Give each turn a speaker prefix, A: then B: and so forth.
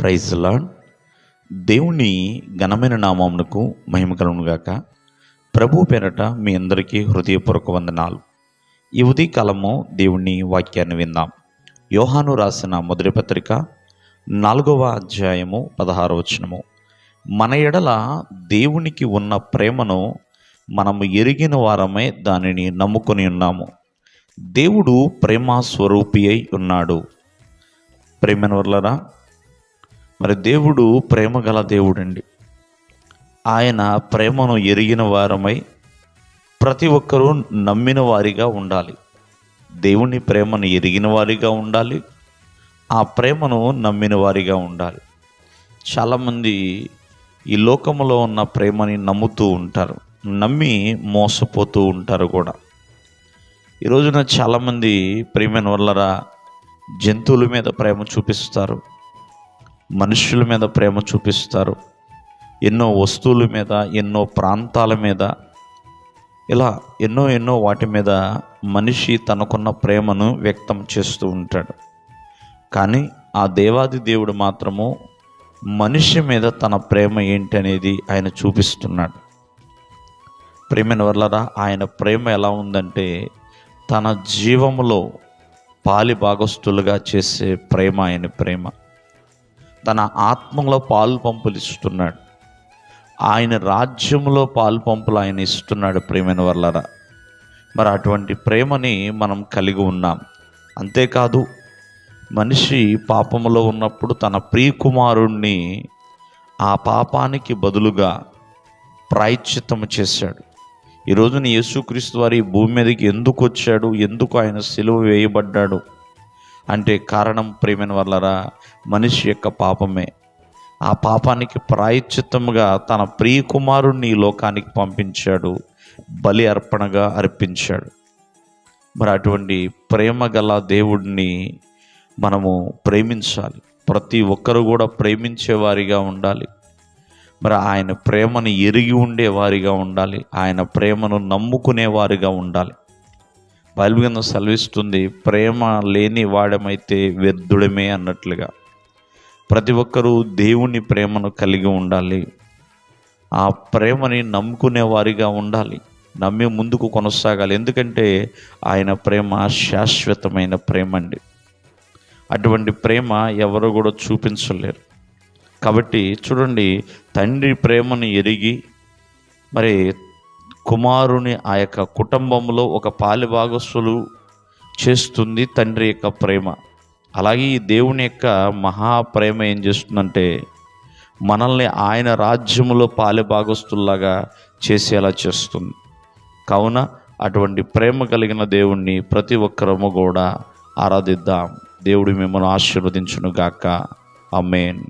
A: Praise lord దేవుని ఘనమైన నామమునకు మహిమ కలుగునుగాక ప్రభు పేరట మీ అందరికీ హృదయపూర్వక వందనాలు. ఈ ఉదయకాలము దేవుని వాక్యాన్ని విందాం. యోహాను రాసిన మొదటి పత్రిక నాలుగవ అధ్యాయము పదహార వచనము. మన ఎడల దేవునికి ఉన్న ప్రేమను మనము ఎరిగిన వారమే దానిని నమ్ముకొని ఉన్నాము. దేవుడు ప్రేమ స్వరూపి అయి ఉన్నాడు. ప్రేమ వర్లరా మరి దేవుడు ప్రేమ గల దేవుడండి. ఆయన ప్రేమను ఎరిగిన వారమై ప్రతి ఒక్కరూ నమ్మిన వారిగా ఉండాలి. దేవుని ప్రేమను ఎరిగిన వారిగా ఉండాలి. ఆ ప్రేమను నమ్మిన వారిగా ఉండాలి. చాలామంది ఈ లోకములో ఉన్న ప్రేమని నమ్ముతూ ఉంటారు. నమ్మి మోసపోతూ ఉంటారు కూడా. ఈ రోజున చాలామంది ప్రేమను వల్లరా జంతువుల మీద ప్రేమ చూపిస్తారు. మనుషుల మీద ప్రేమ చూపిస్తారు. ఎన్నో వస్తువుల మీద ఎన్నో ప్రాంతాల మీద ఇలా ఎన్నో ఎన్నో వాటి మీద మనిషి తనకున్న ప్రేమను వ్యక్తం చేస్తూ ఉంటాడు. కానీ ఆ దేవాది దేవుడు మాత్రము మనిషి మీద తన ప్రేమ ఏంటి అనేది ఆయన చూపిస్తున్నాడు. ప్రేమైన వల్లరా ఆయన ప్రేమ ఎలా ఉందంటే తన జీవములో పాలి భాగస్తులుగా చేసే ప్రేమ ఆయన ప్రేమ. తన ఆత్మలో పాలు పంపులు ఇస్తున్నాడు ఆయన రాజ్యంలో పాలు పంపులు ఆయన ఇస్తున్నాడు ప్రేమైన వల్లరా మరి అటువంటి ప్రేమని మనం కలిగి ఉన్నాం. అంతేకాదు మనిషి పాపములో ఉన్నప్పుడు తన ప్రియకుమారుణ్ణి ఆ పాపానికి బదులుగా ప్రాయశ్చిత్తము చేశాడు. ఈరోజున యేసుక్రీస్తు వారి భూమి మీదకి ఎందుకు వచ్చాడు? ఎందుకు ఆయన సిలువ వేయబడ్డాడు? అంటే కారణం ప్రేమైన వల్లరా మనిషి యొక్క పాపమే. ఆ పాపానికి ప్రాయశ్చిత్తముగా తన ప్రియ కుమారుణ్ణి ఈ లోకానికి పంపించాడు బలి అర్పణగా అర్పించాడు. మరి అటువంటి ప్రేమ గల దేవుడిని మనము ప్రేమించాలి. ప్రతి ఒక్కరు కూడా ప్రేమించే వారిగా ఉండాలి. మరి ఆయన ప్రేమను ఎరిగి ఉండే వారిగా ఉండాలి. ఆయన ప్రేమను నమ్ముకునే వారిగా ఉండాలి. బైబిల్ కింద సెలవిస్తుంది ప్రేమ లేని వాడమైతే వ్యర్థుడమే అన్నట్లుగా. ప్రతి ఒక్కరూ దేవుని ప్రేమను కలిగి ఉండాలి. ఆ ప్రేమని నమ్ముకునే వారిగా ఉండాలి. నమ్మి ముందుకు కొనసాగాలి. ఎందుకంటే ఆయన ప్రేమ శాశ్వతమైన ప్రేమ అండి. అటువంటి ప్రేమ ఎవరు కూడా చూపించలేరు. కాబట్టి చూడండి తండ్రి ప్రేమను ఎరిగి మరి కుమారుని ఆ యొక్క కుటుంబంలో ఒక పాలిభాగస్సులు చేస్తుంది తండ్రి యొక్క ప్రేమ. అలాగే ఈ దేవుని యొక్క మహా ప్రేమ ఏం చేస్తుందంటే మనల్ని ఆయన రాజ్యములో పాలిభాగస్తుల్లాగా చేసేలా చేస్తుంది. కావున అటువంటి ప్రేమ కలిగిన దేవుణ్ణి ప్రతి ఒక్కరము కూడా ఆరాధిద్దాం. దేవుడు మిమ్మల్ని ఆశీర్వదించును గాక అమ్మేన్